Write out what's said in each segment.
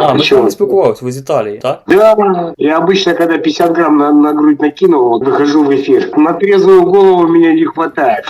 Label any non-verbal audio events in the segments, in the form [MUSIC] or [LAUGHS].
А, ми з Чего? вами спілкувалися, ви з Італії, так? Да, я обычно, когда 50 грамм на, на грудь накинул, вот, выхожу в эфир. На трезвую голову меня не хватает.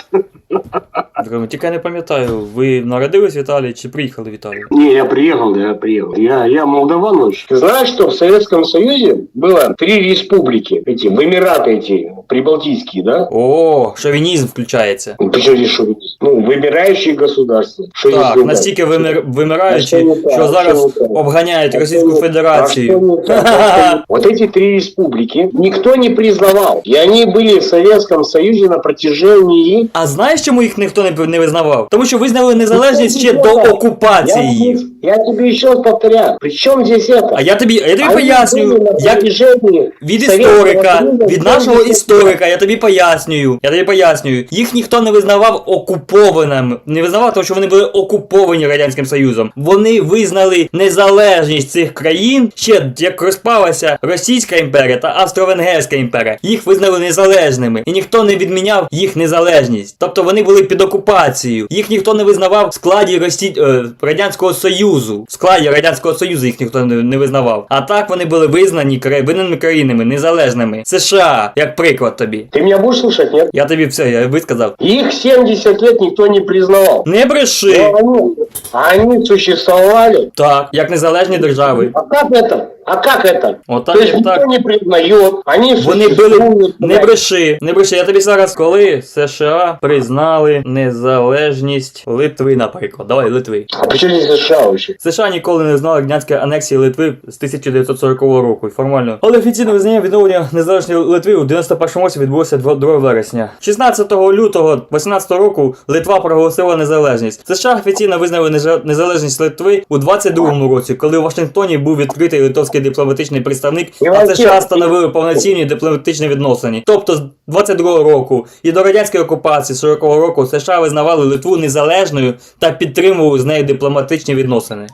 Друзі, Тільки я не пам'ятаю, ви народились в Італії чи приїхали в Італію? Не, я приехал, я приехал. Я, я молдаван вообще. Ты знаешь, что в Советском Союзе было три республики, эти, в Эмираты эти, прибалтийские, да? О, шовінізм включається. Ну, Причем здесь шовинизм? Ну, вымирающие государства. Что здесь Так, не настільки так? вимир... А вимираючі, що не так? що зараз Що не так? обганяють А Російську что- Федерацію. а что не так? А что не- Вот эти [LAUGHS] три республики никто не признавал. И они были в Советском Союзе на протяжении... А знаєш, чому їх ніхто не, не визнавав? Тому що визнали незалежність ще до окупації Я, їх. я тебе еще раз повторяю. Причем здесь это? А я тобі, а я тобі Они были пояснюю, на як протяжении від Советского історика, Союза від нашого 70 історика, я тобі пояснюю. Я тобі пояснюю. Їх ніхто не визнавав окупованими. Не визнавав, тому що вони були окуповані Радянським Союзом. Вони визнали незалежність цих країн ще як розпалася Російська імперія та Австро-Венгерська імперія. Їх визнали незалежними, і ніхто не відміняв їх незалежність. Тобто вони були під окупацією. Їх ніхто не визнавав в складі Росі... е, Радянського Союзу. В складі Радянського Союзу їх ніхто не, визнавав. А так вони були визнані кра- країнами, незалежними. США, як приклад тобі. Ты меня будешь слушать, нет? Я тобі все, я висказав. Их 70 лет никто не признавал. Не бреши! Но они, они существовали. Так, як незалежні держави. А как это? А как это? Отак, То есть никто не признает, они Вони существуют. були не бреши, не бреши. Я тобі зараз, коли США признали незалежність Литви, наприклад. Давай Литви. А при чем здесь США вообще? США ніколи не знали радянської анексії Литви з 1940 року, і формально. Але офіційне визнання відновлення незалежної Литви у 91 році відбулося 2 вересня. 16 лютого 18 року Литва проголосила незалежність. США офіційно визнали незалежність Литви у 22-му році, коли у Вашингтоні був відкритий литовський дипломатичний представник, а США встановили повноцінні дипломатичні відносини. Тобто з 22 року і до радянської окупації 40 року США визнавали Литву незалежною та підтримували з нею дипломатичні відносини.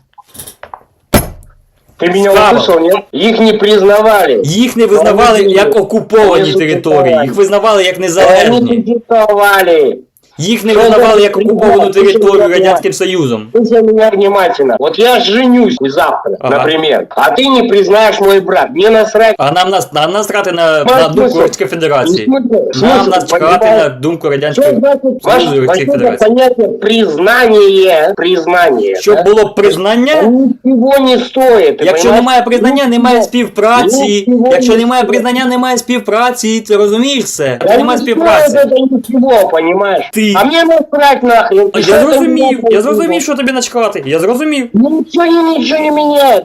Ты меня Справа. услышал, нет? Их не признавали. Їх не визнавали Вони як окуповані вони території, їх визнавали як незалежні. кредитовали. Їх не Що визнавали вони як окуповану признавали? територію Що вони Радянським Союзом. Слушай меня внимательно. Вот я женюсь завтра, Ага. например, а ты не признаешь мой брак. Мне насрать. А нам нас нам насрати на, Ну, на думку смисл? Російської Федерації. Смысл? Нам Смысл, насрати понимаешь? на думку Что Радянської значит Союзу ваше, Російської ваше Федерації. понятие признание, признание. Щоб да? було признання, Ничего не стоит. ты Якщо понимаешь? немає признання, немає співпраці. Нічого Якщо не немає стоїть. признання, немає співпраці. Ти розумієш це? Да Якщо немає не співпраці. стоит это ничего, понимаешь? Ты- А мне насрать нахрен. А Ты что Я это зрозумів, меня я зрозумів, що тобі начхати. Я зрозумів. Ничего, ничего не меняет.